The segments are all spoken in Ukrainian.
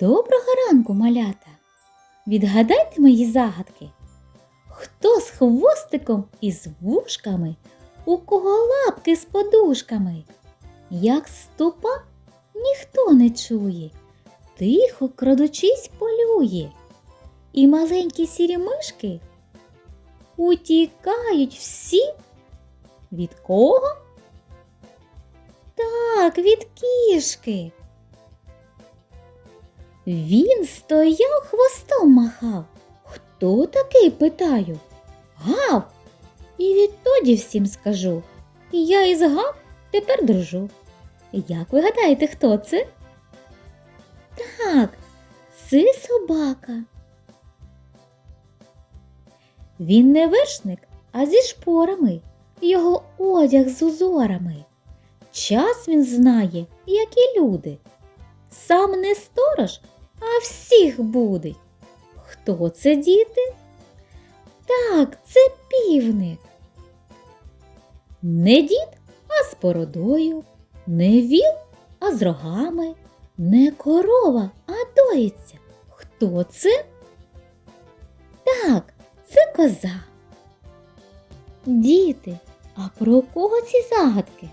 Доброго ранку, малята! Відгадайте мої загадки. Хто з хвостиком і з вушками, у кого лапки з подушками? Як ступа ніхто не чує, тихо крадучись полює. І маленькі сірі мишки утікають всі. Від кого? Так, від кішки. Він стояв хвостом махав. Хто такий, питаю? Гав. І відтоді всім скажу. Я із гав тепер дружу. Як ви гадаєте, хто це? Так, це собака. Він не вершник, а зі шпорами, його одяг з узорами. Час він знає, як і люди. Сам не сторож, а всіх будить. Хто це, діти? Так, це півник. Не дід, а з бородою, не віл, а з рогами, не корова, а доїться. Хто це? Так, це коза. Діти, а про кого ці загадки?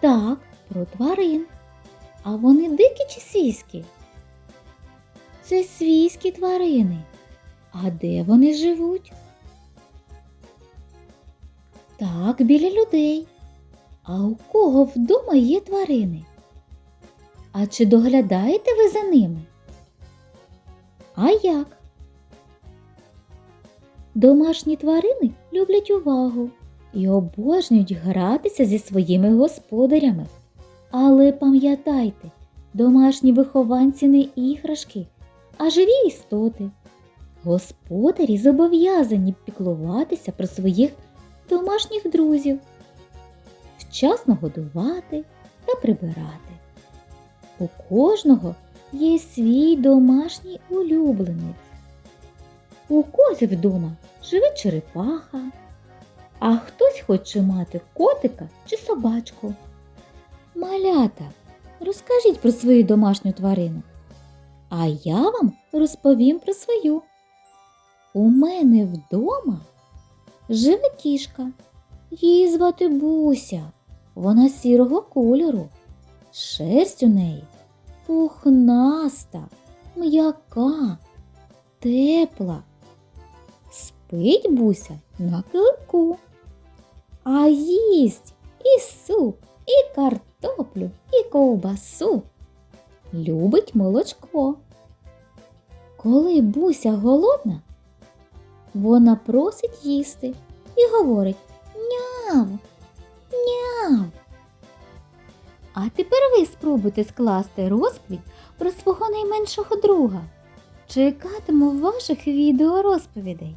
Так, про тварин. А вони дикі чи свійські? Це свійські тварини. А де вони живуть? Так, біля людей. А у кого вдома є тварини? А чи доглядаєте ви за ними? А як? Домашні тварини люблять увагу і обожнюють гратися зі своїми господарями. Але пам'ятайте, домашні вихованці не іграшки, а живі істоти. Господарі зобов'язані піклуватися про своїх домашніх друзів, вчасно годувати та прибирати. У кожного є свій домашній улюбленець. У когось вдома живе черепаха, а хтось хоче мати котика чи собачку. Малята, розкажіть про свою домашню тварину. А я вам розповім про свою. У мене вдома живе кішка. Її звати Буся. Вона сірого кольору. Шерсть у неї пухнаста, м'яка, тепла. Спить Буся на килимку, а їсть і суп, і картоплю, і ковбасу. Любить молочко. Коли Буся голодна, вона просить їсти і говорить няв, няв. А тепер ви спробуйте скласти розповідь про свого найменшого друга. Чекатиму ваших відеорозповідей.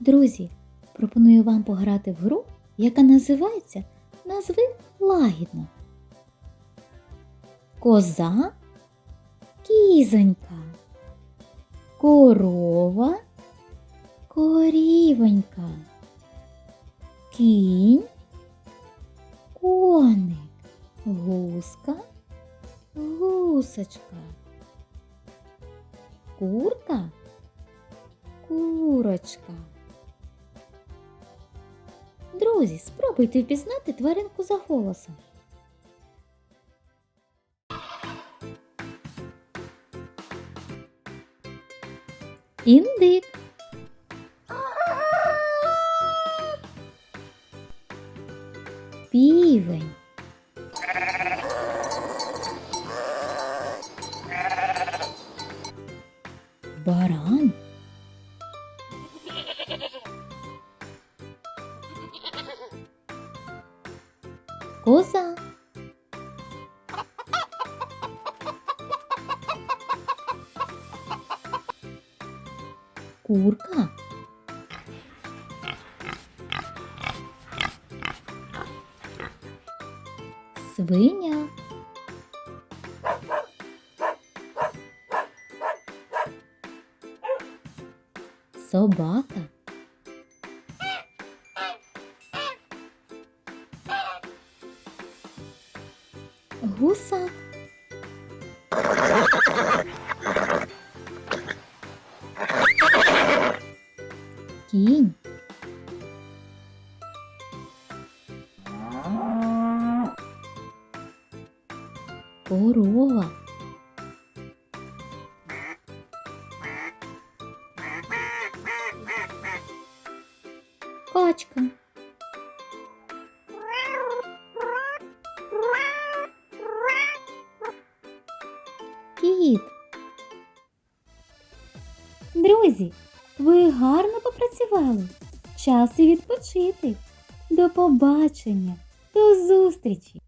Друзі, пропоную вам пограти в гру, яка називається Назви лагідно. Коза, кізонька, корова, корівонька, кінь, коник, гуска, гусочка, курка, курочка. Друзі, спробуйте впізнати тваринку за голосом. Індик. Півень. Баран. Коза. Курка. Свиня. Собака. Гусак. Кінь. Корова. Качка. Кіт. Друзі, ви гарно попрацювали. Час і відпочити. До побачення, до зустрічі!